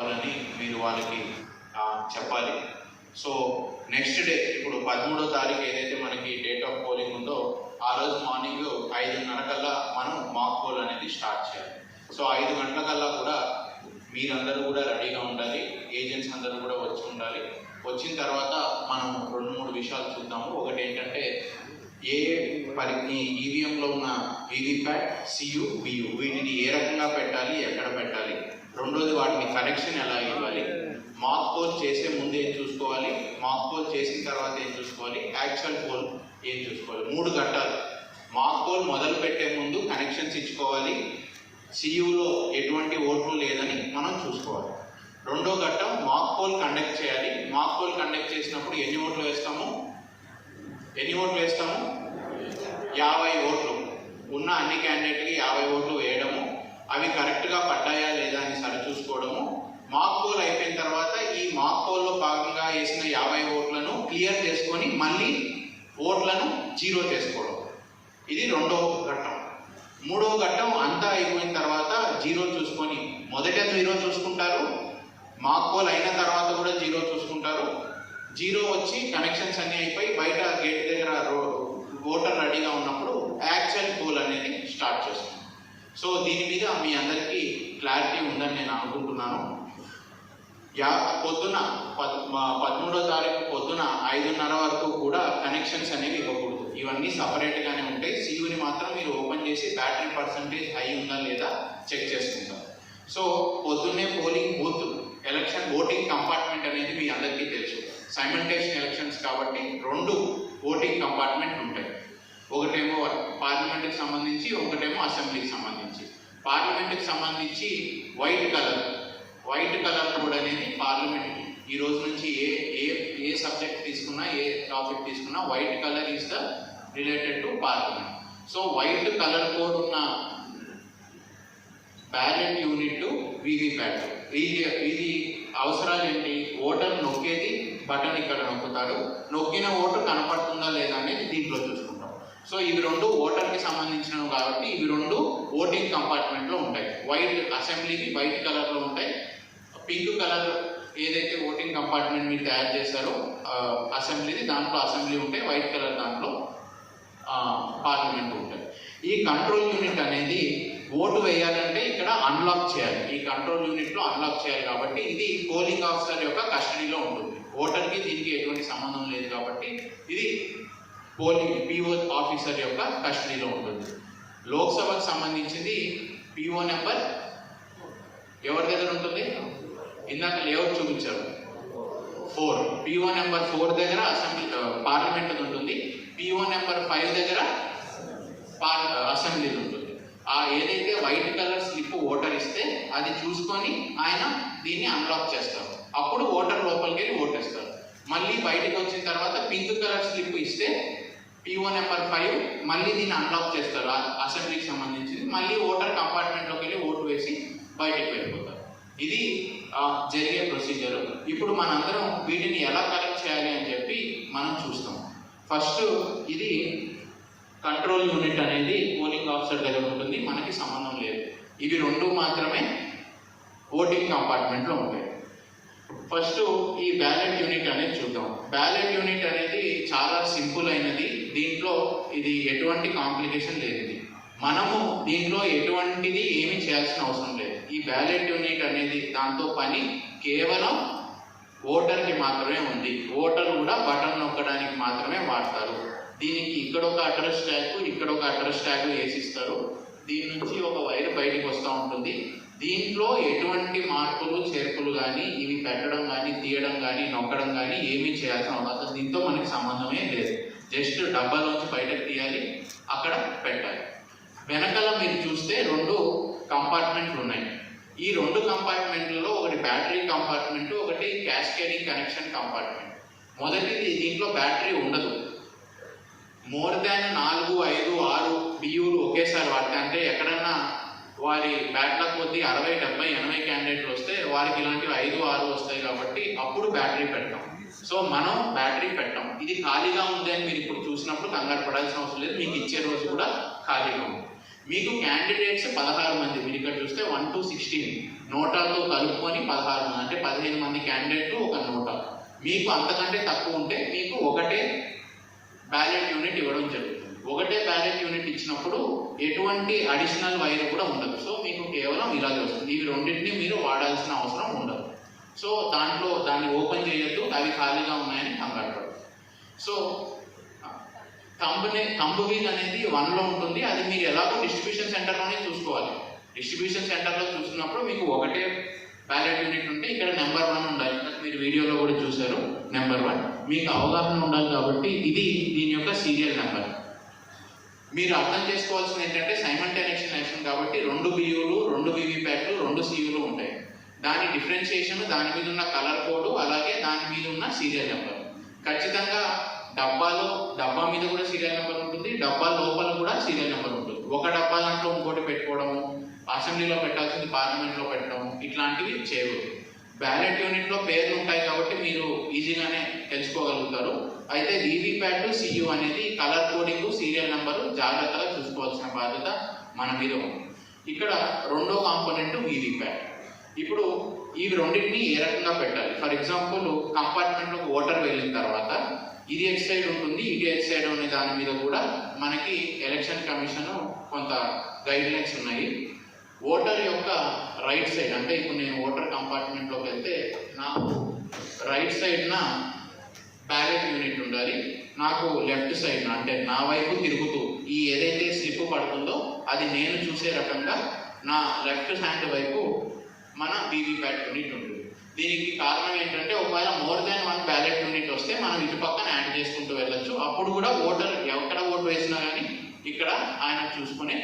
వాళ్ళని మీరు వాళ్ళకి చెప్పాలి. సో నెక్స్ట్ డే ఇప్పుడు పదమూడో తారీఖు ఏదైతే మనకి డేట్ ఆఫ్ పోలింగ్ ఉందో ఆ రోజు మార్నింగ్ ఐదున్నర కల్లా మనం మాక్ పోల్ అనేది స్టార్ట్ చేయాలి. సో ఐదు గంటల కల్లా కూడా మీరందరూ కూడా రెడీగా ఉండాలి. ఏజెంట్స్ అందరూ కూడా వచ్చి ఉండాలి. వచ్చిన తర్వాత మనం రెండు మూడు విషయాలు చూద్దాము. ఒకటి ఏంటంటే ఏ పరి ఈవీఎంలో ఉన్న వీవీప్యాట్ సియు బియు వీటిని ఏ రకంగా పెట్టాలి ఎక్కడ పెట్టాలి? రెండోది వాటిని కనెక్షన్ ఎలా ఇవ్వాలి? మాక్ పోల్ చేసే ముందు ఏం చూసుకోవాలి? మాక్ పోల్ చేసిన తర్వాత ఏం చూసుకోవాలి? యాక్చువల్ పోల్ ఏం చూసుకోవాలి? మూడు ఘట్టాలు మాక్ పోల్ మొదలు పెట్టే ముందు కనెక్షన్స్ ఇచ్చుకోవాలి. సియులో ఎటువంటి ఓట్లు లేదని మనం చూసుకోవాలి. రెండో ఘట్టం మాక్ పోల్ కండక్ట్ చేయాలి. మాక్ పోల్ కండక్ట్ చేసినప్పుడు ఎన్ని ఓట్లు వేస్తాము? ఎన్ని ఓట్లు వేస్తాము? యాభై ఓట్లు. ఉన్న అన్ని క్యాండిడేట్కి యాభై ఓట్లు వేయడము అవి కరెక్ట్గా పడ్డాయా లేదా అని సరి చూసుకోవడము మాక్ పోల్ అయిపోయిన తర్వాత ఈ మాక్ పోల్లో భాగంగా వేసిన యాభై ఓట్లను క్లియర్ చేసుకొని మళ్ళీ ఓట్లను జీరో చేసుకోవడం. ఇది రెండవ ఘట్టం. మూడవ ఘట్టం అంతా అయిపోయిన తర్వాత జీరో చూసుకొని మొదట జీరో చూసుకుంటారు? మాక్ పోల్ అయిన తర్వాత కూడా జీరో చూసుకుంటారు. జీరో వచ్చి కనెక్షన్స్ అన్నీ అయిపోయి బయట గేట్ దగ్గర రో- ఓటర్ రెడీగా ఉన్నప్పుడు యాక్చువల్ పోల్ అనేది స్టార్ట్ చేస్తుంది. సో దీని మీద మీ అందరికీ క్లారిటీ ఉందని నేను అనుకుంటున్నాను. యా పొద్దున పద్ పదమూడో తారీఖు పొద్దున ఐదున్నర వరకు కూడా కనెక్షన్స్ అనేవి ఇవ్వకూడదు. ఇవన్నీ సపరేట్గానే ఉంటాయి. సియుని మాత్రం మీరు ఓపెన్ చేసి బ్యాటరీ పర్సంటేజ్ హై ఉందా లేదా చెక్ చేసుకుంటారు. సో పొద్దున్నే polling booth election voting compartment అనేది మీ అందరికీ తెలుసు. సైమంటేషన్ ఎలక్షన్స్ కాబట్టి రెండు ఓటింగ్ కంపార్ట్మెంట్ ఉంటాయి. ఒకటేమో పార్లమెంట్కి సంబంధించి ఒకటేమో అసెంబ్లీకి సంబంధించి. పార్లమెంట్కి సంబంధించి white colour. White colour code అనేది పార్లమెంట్. ఈ రోజు నుంచి ఏ ఏ ఏ సబ్జెక్ట్ తీసుకున్నా ఏ టాపిక్ తీసుకున్నా white colour is the related to parliament. So white colour code ఉన్న బ్యాలెట్ యూనిట్ వీవీప్యాట్ ఇది ఇది అవసరాలు ఏంటి? ఓటర్ నొక్కేది బటన్ ఇక్కడ నొక్కుతారు. నొక్కిన ఓటు కనపడుతుందా లేదా అనేది దీంట్లో చూసుకుంటాం. సో ఇవి రెండు ఓటర్కి సంబంధించినవి కాబట్టి ఇవి రెండు ఓటింగ్ కంపార్ట్మెంట్లో ఉంటాయి. వైట్ అసెంబ్లీకి వైట్ కలర్లో ఉంటాయి. పింక్ కలర్ ఏదైతే ఓటింగ్ కంపార్ట్మెంట్ మీరు తయారు చేశారో అసెంబ్లీది దాంట్లో అసెంబ్లీ ఉంటాయి. వైట్ కలర్ దాంట్లో పార్లమెంట్ ఉంటాయి. ఈ కంట్రోల్ యూనిట్ అనేది ఓటు వేయాలంటే ఇక్కడ అన్లాక్ చేయాలి. ఈ కంట్రోల్ యూనిట్లో అన్లాక్ చేయాలి కాబట్టి ఇది పోలింగ్ ఆఫీసర్ యొక్క కస్టడీలో ఉంటుంది. ఓటర్కి దీనికి ఎటువంటి సంబంధం లేదు కాబట్టి ఇది పోలింగ్ పిఓ ఆఫీసర్ యొక్క కస్టడీలో ఉంటుంది. లోక్సభకు సంబంధించింది పిఓ నెంబర్ ఎవరి దగ్గర ఉంటుంది? ఇందాక లేఅవుట్ చూపించారు. ఫోర్ పిఓ నెంబర్ ఫోర్ దగ్గర అసెంబ్లీ పార్లమెంట్ uh, ఉంటుంది. పిఓ నెంబర్ ఫైవ్ దగ్గర పార్ అసెంబ్లీ uh, ఉంటుంది. ఆ ఏదైతే వైట్ కలర్ స్లిప్ ఓటర్ ఇస్తే అది చూసుకొని ఆయన దీన్ని అన్లాక్ చేస్తారు. అప్పుడు ఓటర్ లోపలికి వెళ్ళి ఓటేస్తారు మళ్ళీ బయటకు వచ్చిన తర్వాత పింక్ కలర్ స్లిప్ ఇస్తే పిఓ నెంబర్ ఫైవ్ మళ్ళీ దీన్ని అన్లాక్ చేస్తారు. అసెంబ్లీకి సంబంధించింది. మళ్ళీ ఓటర్ కంపార్ట్మెంట్లోకి వెళ్ళి ఓటు వేసి బయటకు వెళ్ళిపోతారు. ఇది జరిగే ప్రొసీజర్ ఇప్పుడు మనందరం వీటిని ఎలా కలెక్ట్ చేయాలి అని చెప్పి మనం చూస్తాం. ఫస్ట్ ఇది కంట్రోల్ యూనిట్ అనేది పోలింగ్ ఆఫీసర్ దగ్గర ఉంటుంది మనకి సంబంధం లేదు. ఇవి రెండు మాత్రమే ఓటింగ్ కంపార్ట్మెంట్లో ఉంటాయి. ఫస్ట్ ఈ బ్యాలెట్ యూనిట్ అనేది చూద్దాం. బ్యాలెట్ యూనిట్ అనేది చాలా సింపుల్ అయినది. దీంట్లో ఇది ఎటువంటి కాంప్లికేషన్ లేదు మనము దీంట్లో ఎటువంటిది ఏమి చేయాల్సిన అవసరం లేదు. ఈ బ్యాలెట్ యూనిట్ అనేది దాంతో పని కేవలం ఓటర్కి మాత్రమే ఉంది. ఓటర్ కూడా బటన్ నొక్కడానికి మాత్రమే వాడతారు. దీనికి ఇక్కడ ఒక అడ్రస్ ట్యాగ్ ఇక్కడ ఒక అడ్రస్ ట్యాగ్ వేసిస్తారు. దీని నుంచి ఒక వైర్ బయటకు వస్తూ ఉంటుంది. దీంట్లో ఎటువంటి మార్పులు చేర్పులు కానీ ఇవి పెట్టడం కానీ తీయడం కానీ నొక్కడం కానీ ఏమీ చేయాల్సిన అవకాశం దీంతో మనకి సంబంధమే లేదు. జస్ట్ డబ్బాలోంచి బయటకు తీయాలి అక్కడ పెట్టాలి. వెనకాల మీరు చూస్తే రెండు కంపార్ట్మెంట్లు ఉన్నాయి. ఈ రెండు కంపార్ట్మెంట్లలో ఒకటి బ్యాటరీ కంపార్ట్మెంట్ ఒకటి క్యాస్కేడింగ్ కనెక్షన్ కంపార్ట్మెంట్ మొదటిది దీంట్లో బ్యాటరీ ఉండదు. మోర్ దాన్ నాలుగు ఐదు ఆరు బియ్యూలు ఒకేసారి వాడితే. అంటే ఎక్కడన్నా వారి బ్యాట్ల కొద్దీ అరవై డెబ్బై ఎనభై క్యాండిడేట్లు వస్తే వారికి ఇలాంటివి ఐదు ఆరు వస్తాయి కాబట్టి అప్పుడు బ్యాటరీ పెట్టాం. సో మనం బ్యాటరీ పెట్టాం. ఇది ఖాళీగా ఉంది అని మీరు ఇప్పుడు చూసినప్పుడు కంగారు పడాల్సిన అవసరం లేదు. మీకు ఇచ్చే రోజు కూడా ఖాళీగా ఉంది. మీకు క్యాండిడేట్స్ పదహారు మంది. మీరు ఇక్కడ చూస్తే వన్ టు సిక్స్టీన్. నోటాతో కలుపుకొని పదహారు మంది. అంటే పదిహేను మంది క్యాండిడేట్లు ఒక నోటా. మీకు అంతకంటే తక్కువ ఉంటే మీకు ఒకటే బ్యాలెట్ యూనిట్ ఇవ్వడం జరుగుతుంది. ఒకటే బ్యాలెట్ యూనిట్ ఇచ్చినప్పుడు ఎటువంటి అడిషనల్ వైర్ కూడా ఉండదు. సో మీకు కేవలం ఇలాగే వస్తుంది. ఇవి రెండింటిని మీరు వాడాల్సిన అవసరం ఉండదు. సో దాంట్లో దాన్ని ఓపెన్ చేయొద్దు. అవి ఖాళీగా ఉన్నాయని కంగారు సో కంపెనీ కంపు వీల్ అనేది వన్లో ఉంటుంది. అది మీరు ఎలాగో డిస్ట్రిబ్యూషన్ సెంటర్లోనే చూసుకోవాలి. డిస్ట్రిబ్యూషన్ సెంటర్లో చూసుకున్నప్పుడు మీకు ఒకటే ప్యాలెట్ యూనిట్ ఉంటే ఇక్కడ నెంబర్ వన్ ఉండాలి. మీరు వీడియోలో కూడా చూశారు నెంబర్ వన్ మీకు అవగాహన ఉండాలి కాబట్టి ఇది దీని యొక్క సీరియల్ నెంబర్ మీరు అర్థం చేసుకోవాల్సింది ఏంటంటే సైమల్టేనియస్ యాక్షన్ కాబట్టి రెండు బియ్యూలు రెండు వివిప్యాట్లు రెండు సీయూలు ఉంటాయి. దాని డిఫరెన్షియేషన్ దాని మీద ఉన్న కలర్ కోడ్ అలాగే దాని మీద ఉన్న సీరియల్ నెంబర్ ఖచ్చితంగా డబ్బాలో డబ్బా మీద కూడా సీరియల్ నెంబర్ ఉంటుంది డబ్బా లోపల కూడా సీరియల్ నెంబర్ ఉంటుంది. ఒక డబ్బా దాంట్లో ఇంకోటి పెట్టుకోవడము అసెంబ్లీలో పెట్టాల్సింది పార్లమెంట్లో పెట్టడం ఇట్లాంటివి చేయకూడదు బ్యాలెట్ యూనిట్లో పేర్లు ఉంటాయి కాబట్టి మీరు ఈజీగానే తెలుసుకోగలుగుతారు. అయితే వీవీప్యాట్ సియు అనేది కలర్ కోడింగ్ సీరియల్ నెంబరు జాగ్రత్తగా చూసుకోవాల్సిన బాధ్యత మన మీద ఉంది. ఇక్కడ రెండో కాంపోనెంట్ వీవీప్యాట్. ఇప్పుడు ఈ రెండింటిని ఏ రకంగా పెట్టాలి? ఫర్ ఎగ్జాంపుల్ కంపార్ట్మెంట్లో ఓటర్ వెళ్ళిన తర్వాత ఇది ఎట్ సైడ్ ఉంటుంది ఇది ఎట్ సైడ్ అనే దాని మీద కూడా మనకి ఎలక్షన్ కమిషన్ కొంత గైడ్ లైన్స్ ఉన్నాయి. ఓటర్ యొక్క రైట్ సైడ్ అంటే ఇప్పుడు నేను ఓటర్ కంపార్ట్మెంట్లోకి వెళ్తే నాకు రైట్ సైడ్న బ్యాలెట్ యూనిట్ ఉండాలి. నాకు లెఫ్ట్ సైడ్ అంటే నా వైపు తిరుగుతూ ఈ ఏదైతే స్లిప్ పడుతుందో అది నేను చూసే రకంగా నా లెఫ్ట్ హ్యాండ్ వైపు మన వీవీప్యాట్ యూనిట్ ఉంటుంది. దీనికి కారణం ఏంటంటే ఒకవేళ more than one ballot unit వస్తే మనం ఇటు పక్కన యాడ్ చేసుకుంటూ వెళ్ళొచ్చు. అప్పుడు కూడా ఓటర్ ఎక్కడ ఓటు వేసినా కానీ ఇక్కడ ఆయన చూసుకునే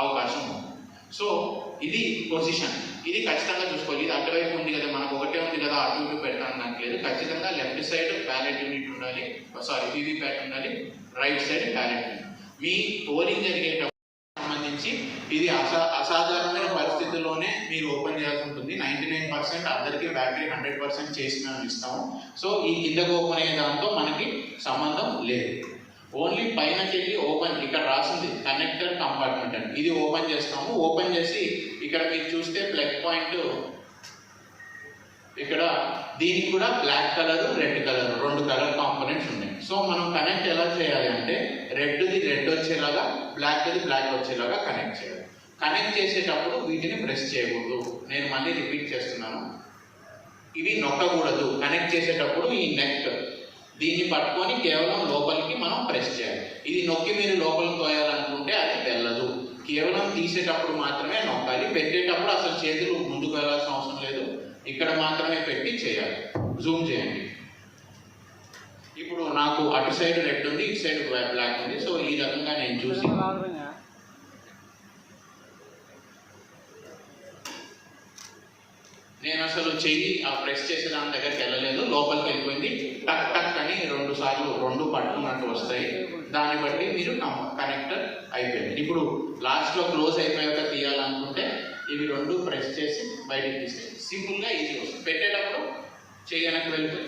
అవకాశం ఉంది. సో ఇది పొజిషన్ ఇది ఖచ్చితంగా చూసుకోవాలి. ఇది అటువైపు ఉంది కదా మనకు ఒకటే ఉంది కదా అటు ఇటు పెట్టడానికి నాకు లేదు. ఖచ్చితంగా లెఫ్ట్ సైడ్ బ్యాలెట్ యూనిట్ ఉండాలి. Oh, సారీ వీవీప్యాట్ ఉండాలి. రైట్ సైడ్ బ్యాలెట్ యూనిట్ మీ పోలింగ్ జరిగేటప్పుడు సంబంధించి ఇది అసా అసాధారణమైన పరిస్థితుల్లోనే మీరు ఓపెన్ చేయాల్సి ఉంటుంది. నైంటీ నైన్ పర్సెంట్ అందరికీ బ్యాటరీ హండ్రెడ్ పర్సెంట్ చేసి మేము ఇస్తాము. సో ఈ కిందకు ఓపెన్ అయ్యే దాంతో మనకి సంబంధం లేదు. ఓన్లీ పైనకి వెళ్ళి ఓపెన్ ఇక్కడ రాసింది కనెక్టర్ కంపార్ట్మెంట్ అని. ఇది ఓపెన్ చేస్తాము. ఓపెన్ చేసి ఇక్కడ మీరు చూస్తే ప్లగ్ పాయింట్ ఇక్కడ దీనికి కూడా బ్లాక్ కలర్ రెడ్ కలర్ రెండు కలర్ కాంపోనెంట్స్ ఉన్నాయి. సో మనం కనెక్ట్ ఎలా చేయాలి అంటే రెడ్ది రెడ్ వచ్చేలాగా బ్లాక్ది బ్లాక్ వచ్చేలాగా కనెక్ట్ చేయాలి. కనెక్ట్ చేసేటప్పుడు వీటిని ప్రెస్ చేయకూడదు. నేను మళ్ళీ రిపీట్ చేస్తున్నాను. ఇవి నొక్కకూడదు. కనెక్ట్ చేసేటప్పుడు ఈ నెక్ దీన్ని పట్టుకొని కేవలం లోపలికి మనం ప్రెస్ చేయాలి. ఇది నొక్కి మీరు లోపలికి తోయాలనుకుంటే అది వెళ్ళదు. కేవలం తీసేటప్పుడు మాత్రమే నొక్కాలి. పెట్టేటప్పుడు అసలు చేతులు ముందుకు వెళ్ళాల్సిన అవసరం లేదు. ఇక్కడ మాత్రమే పెట్టి చేయాలి. జూమ్ చేయండి. ఇప్పుడు నాకు అటు సైడ్ రెడ్ ఉంది ఇటు సైడ్ బ్లాక్ ఉంది. సో ఈ రకంగా నేను చూసి నేను అసలు చెయ్యి ఆ ప్రెస్ చేసే దాని దగ్గరికి వెళ్ళలేదు. లోపలికి వెళ్ళిపోయింది. టక్ టక్ అని రెండు సార్లు రెండు పట్టుకున్నట్టు వస్తాయి. దాన్ని బట్టి మీరు కనెక్టర్ అయిపోయింది. ఇప్పుడు లాస్ట్లో క్లోజ్ అయిపోయాక తీయాలనుకుంటే ఇవి రెండు ప్రెస్ చేసి బయటికి తీస్తే సింపుల్గా ఈజీ వస్తుంది. పెట్టేటప్పుడు చేయనకు వెళ్ళిపోయి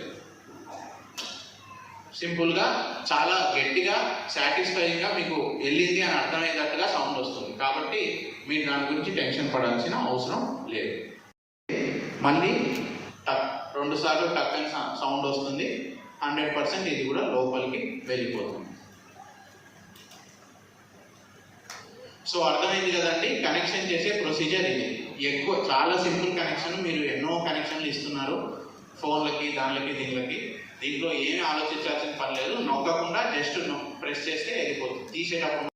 సింపుల్గా చాలా గట్టిగా సాటిస్ఫైయింగ్గా మీకు వెళ్ళింది అని అర్థమయ్యేటట్టుగా సౌండ్ వస్తుంది. కాబట్టి మీరు దాని గురించి టెన్షన్ పడాల్సిన అవసరం లేదు. మళ్ళీ టక్ రెండు సార్లు టక్ అని సౌండ్ వస్తుంది. హండ్రెడ్ పర్సెంట్ ఇది కూడా లోపలికి వెళ్ళిపోతుంది. సో అర్థమైంది కదండి? కనెక్షన్ చేసే ప్రొసీజర్ ఇది. ఎక్కువ చాలా సింపుల్ కనెక్షన్ మీరు ఎన్నో కనెక్షన్లు ఇస్తున్నారు. ఫోన్లకి దానిలకి దీనిలకి. దీంట్లో ఏమీ ఆలోచించాల్సిన పర్లేదు నొక్కకుండా జస్ట్ ప్రెస్ చేస్తే వెళ్ళిపోతుంది. తీసేటప్పుడు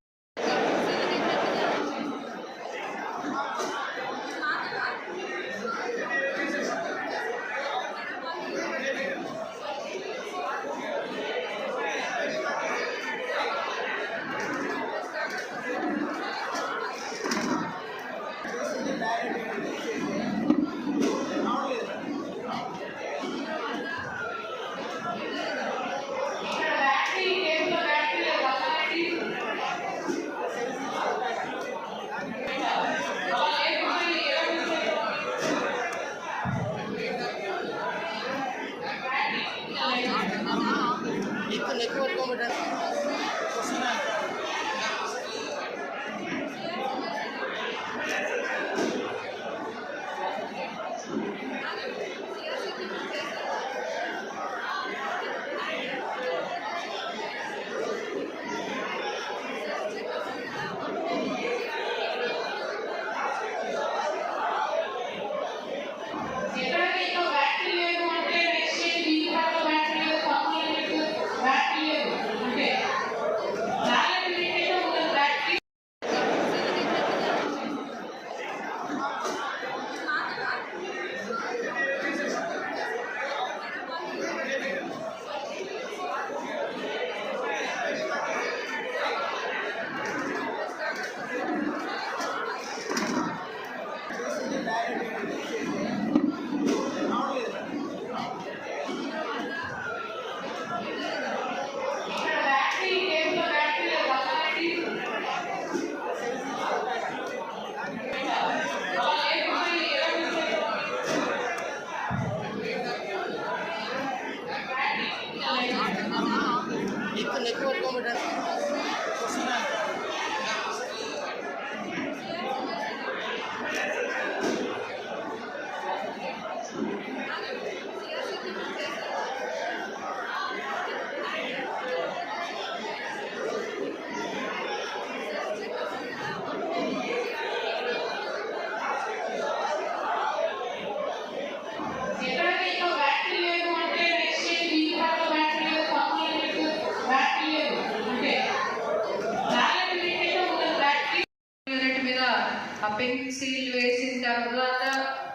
పింక్ సీల్ వేసిన తర్వాత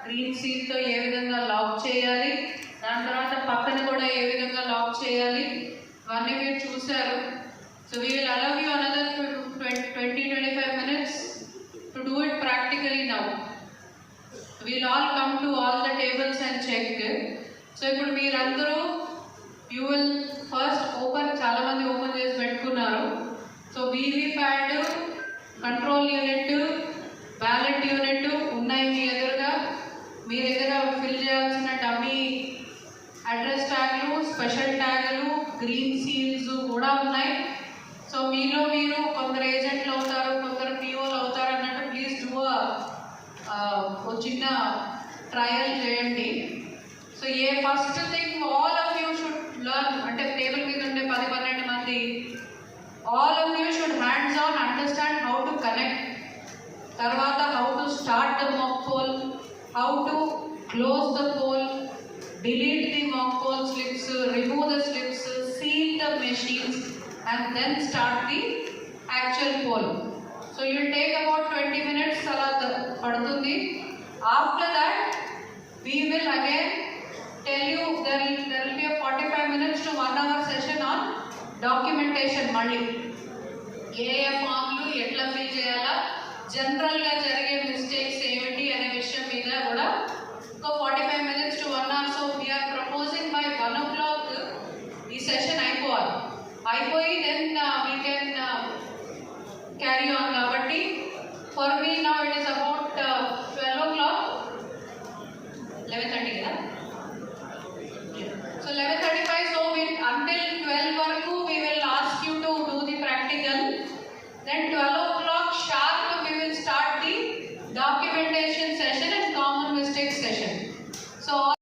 గ్రీన్ సీల్తో ఏ విధంగా లాక్ చేయాలి? దాని తర్వాత పక్కన కూడా ఏ విధంగా లాక్ చేయాలి? ఇవన్నీ మీరు చూశారు. So we will allow you another twenty twenty five minutes to do it practically now we'll all come to all the tables and check so ఇప్పుడు మీరందరూ యూ విల్ ఫస్ట్ ఓపెన్ చాలా మంది ఓపెన్ చేసి పెట్టుకున్నారు. So VVPAT control unit ballot unit ఉన్నాయి మీ ఎదురుగా. మీ దగ్గర ఫిల్ చేయాల్సిన డమ్మీ అడ్రస్ ట్యాగ్లు స్పెషల్ ట్యాగ్లు గ్రీన్ సీల్స్ కూడా ఉన్నాయి. సో మీలో మీరు కొందరు ఏజెంట్లు అవుతారు కొందరు పిఓలు అవుతారు అన్నట్టు ప్లీజ్ డూ ఒక చిన్న ట్రయల్ చేయండి. So a first thing all of you should learn అంటే టేబుల్ మీద ఉండే పది పన్నెండు మంది all of you should hands on understand how to connect తర్వాత how to start the mock poll how to close the poll delete the mock poll slips, remove the slips, seal the machines, and then start the actual poll. So you will take about 20 minutes అలా the- పడుతుంది after that we will again tell you there will, there will be a 45 minutes to 1 hour session on documentation మళ్ళీ ఏ ఏ ఫామ్లు ఎట్లా fill చేయాలా జనరల్గా జరిగే mistakes ఏమిటి అనే విషయం మీద కూడా ఒక forty five minutes to one hour so we're proposing by one o'clock ఈ సెషన్ అయిపోవాలి. అయిపోయి then we can carry on కాబట్టి ఫర్ మీ నా it is about twelve o'clock eleven thirty కదా? So eleven thirty five